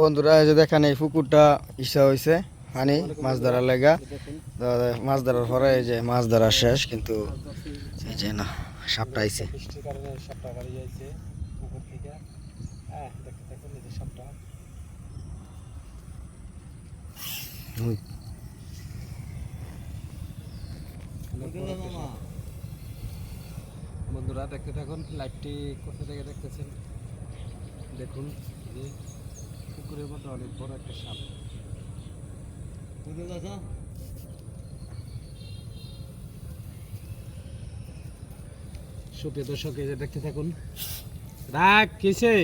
বন্ধুরা, এই যে দেখেন এই পুকুরটা ইচ্ছা হয়েছে পানি মাছ ধরার লেগা। মাছ ধরার পরে এই যে মাছ ধরা শেষ, কিন্তু এই যে না, সাপটা আইছে। বন্ধুরা, দেখতে থাকুন লাইভটি কোথা থেকে দেখতেছেন? দেখুন পুকুরের মধ্যে অনেক বড় একটা সাপ। সুপ্রিয় দর্শক এই যে দেখতে থাকুন। রাগ কিসে?